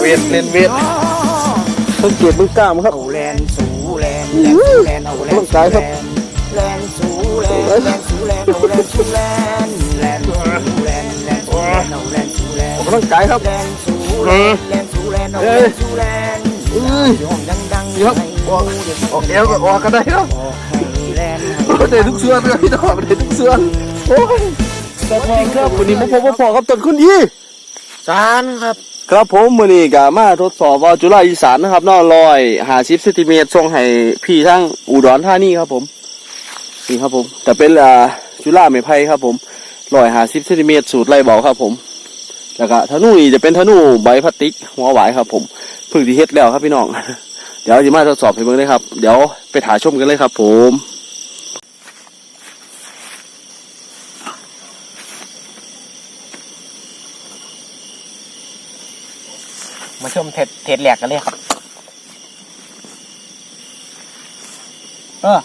เวทเล่นเวทสังเกตมึงกล้ามครับเอาแลนสูแลนแลนสูแลนเอาแลนสูแลนแลนสูแลนแลนสูแลนเอาแลนสูแลนแลนสูแลนแลนสูแลนเอาแลนสูแลนออกกำลังกายครับแลนสูแลนแลนสูแลนเอาแลนสูแลนเอ้ยห้องดังๆนี่ครับออกออกแอวก็ออกก็ได้ครับออกให้แลนเด็ทุกส่วนเลยพี่น้องเด็ทุกส่วนโอ้ยสวัสดีครับวันนี้มาพบกับพ่อครับต้นคุณดีสารครับ ครับผมมือนี้ก็มาทดสอบว่าจุฬาอีสานนะครับน้อลอยหาสิบเซนติเมตรส่งให้พี่ทั้งอุดรธานีครับผมนี่ครับผมแต่เป็นอ่าจุฬาไม้ไผ่ครับผมลอยหาสิบเซนติเมตรสูตรไรเบาครับผมแล้วก็ธนูนี่จะเป็นธนูใบพลาสติกหัวหวายครับ ผมพิ่งที่เฮ็ดแล้วครับพี่น้องเดี๋ยวจะมาทดสอบให้เบิ่งเลยครับ เดี๋ยวไปถ่ายชมกันเลยครับ ผม ชมเทศเทศแหลกกันเลยครับ เออ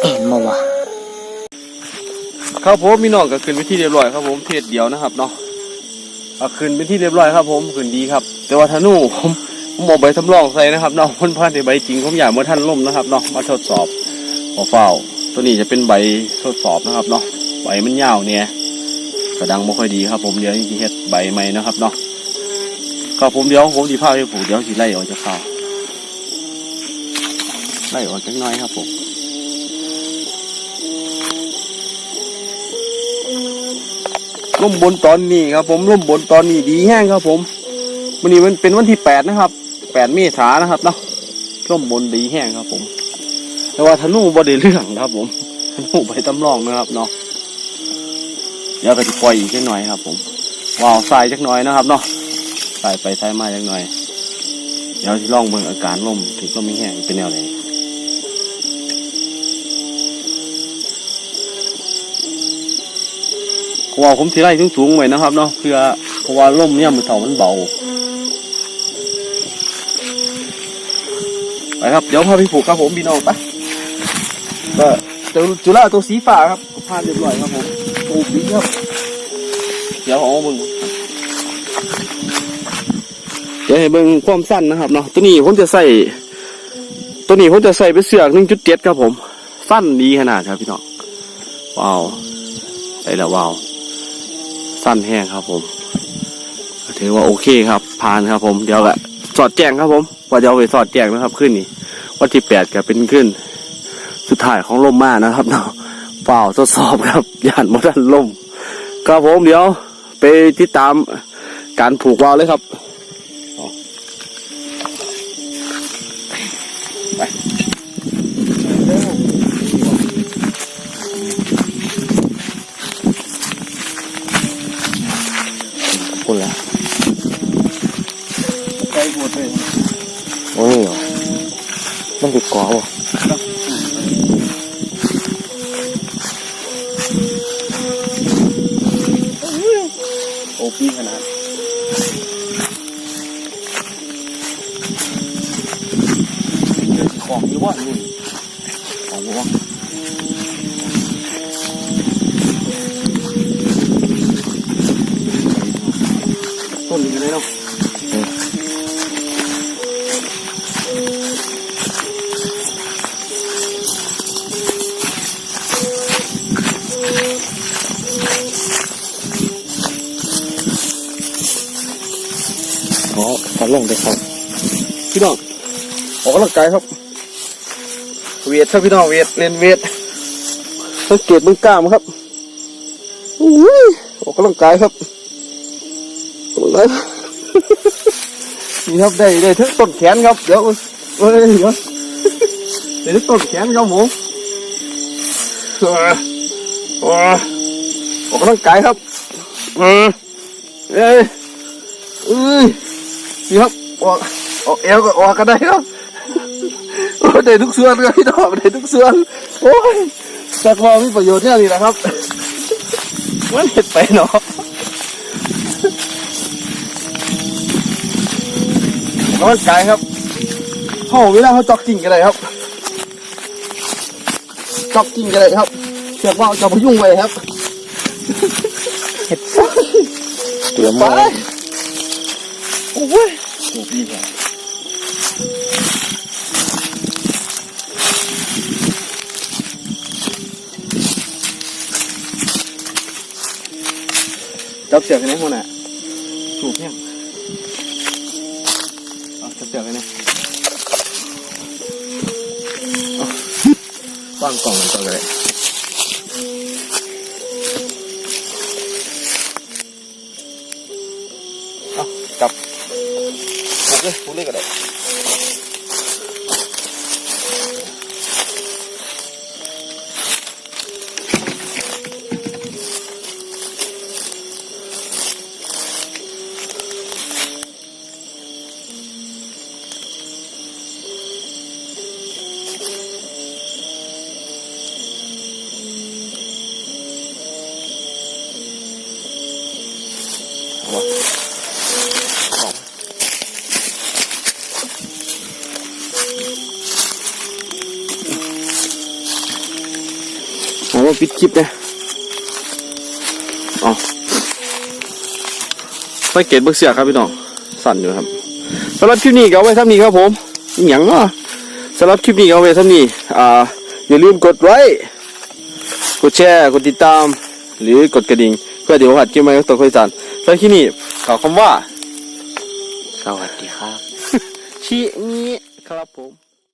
เอ็นมาวะครับผมพี่น้องก็ขึ้นไปที่เรียบร้อยครับผมเทศเดียวนะครับเนาะเอาขึ้นเป็นที่เรียบร้อยครับผมขึ้นดีครับ แต่ว่าธนูผม ผมอกใบทำรองใส่นะครับเนาะมันพลาดในใบจริงผมอยากเมื่อท่านล่มนะครับเนาะมาทดสอบขอเฝ้า ตัวนี้จะเป็นใบทดสอบนะครับเนาะใบมันยาวเนี่ยกระดังไม่ค่อยดีครับ ผมเดี๋ยวจะเฮ็ดใบใหม่นะครับเนาะครับผมเดี๋ยวผมสีผ้าให้ผูกเดี๋ยวสีไล่ออกจากข้าวไล่ออกจักน้อยครับผมล่มบนตอนนี้ครับ ผมล่มบนตอนนี้ดีแห้งครับ ผมวันนี้มันเป็นวันที่แปดนะครับ แปดเมษานะครับเนาะล่มบนดีแห้งครับผม แต่ว่าธนูบ่ได้เรื่องครับ ผมธนูไปตำรองนะครับเนาะเดี๋ยวก็จะปล่อยอีกจักหน่อยครับ ผมวาวใส่จักหน่อยนะครับเนาะใส่ไปใส่มาจักหน่อย เดี๋ยวที่ลองเบิ่งอาการล่มถึงล่มไม่แห้งเป็นแนวไหนเพราว่าผมทีไล่สูงๆไว้นะครับเนาะเพื่อเพราะว่าร่มเนี่ยมือเสามันเบา ไปครับ เดี๋ยวพาไปผูกครับผมพี่น้องไปก็เจอจุฬาตัวสีฟ้าครับก็พาเรียบร้อยครับผมผูกดีครับ เดี๋ยวเอามึงเดี๋ยวให้เบิ่งความสั้นนะครับเนาะตัวนี้ผมจะใส่ ตัวนี้ผมจะใส่เป็นเสือกหนึ่งจุดเจ็ดครับผม สั้นดีขนาดครับพี่น้องว้าวได้ล้วว้าวสั้นแห้งครับผมถือว่าโอเคครับผ่านครับผมเดี๋ยวก็ สอดแจ้งครับผมว่าจะเอาไปสอดแจ้งนะครับขึ้นนี่วันที่แปดก็เป็นขึ้น สุดท้ายของลมมานะครับเนาะเปล่าทดสอบครับย่านมดันลมครับผมเดี๋ยวไปติดตามการผูกวาล์วเลยครับคนละ มันติดกอบ่โอ้พี่ขนาดของอยู่ว่านี่ของอยู่ว่า อตัดลงได้ครับ พี่น้องออกกำลังกายครับ เวทครับพี่น้องเวทเล่นเวทสังเกตมึงกล้ามครับอุ้ยออกกำลังกายครับโอ้ยนี่ครับได้ได้ถึงต้นแขนครับเดี๋ยวเอ้ยเดี๋ยวได้ถึงต้นแขนครับผมเออเออออกกำลังกายครับเออเอ้ยเอ้ย นี่ครับออกออกเอวก็ออกก็ได้ครับโอ้ยได้ทุกส่วนครับพี่น้องได้ทุกส่วนโอ้ยแต่ก็มีประโยชน์เนี่ยนี่แหละครับมันเห็ดไปเนาะออกกำลังกายครับเขาเวลาเขาจ็อกกิ้งกันเลยครับจ็อกกิ้งกันเลยครับเชือกว่าวจะพยุงไว้ครับเตรียมไปไว้ โอ้ยถูกดีกว่าจับเสือกกันนะหัวหน้าถูกยังเอาจับเสือกกันนะเอาวางกล่องกันก่อนเลย เลยผูกเลยก็ได้เปิดคลิปนะอ๋อไปเกตเบิกเสียครับพี่น้อง สั่นอยู่ครับสำหรับคลิปนี้ก็เอาไว้ท่านี้ครับผมอหย่างเนาะสำหรับคลิปนี้ก็เอาไว้ท่านี้อ่าอย่าลืมกดไลค์กดแชร์กดติดตาม หรือกดกระดิ่งเพื่อเดี๋ยวหัดคลิปใหม่ก็ตัวค่อยสั่นสำหรับคลิปนี้ขอคำว่า สวัสดีครับ ชินี้ครับผม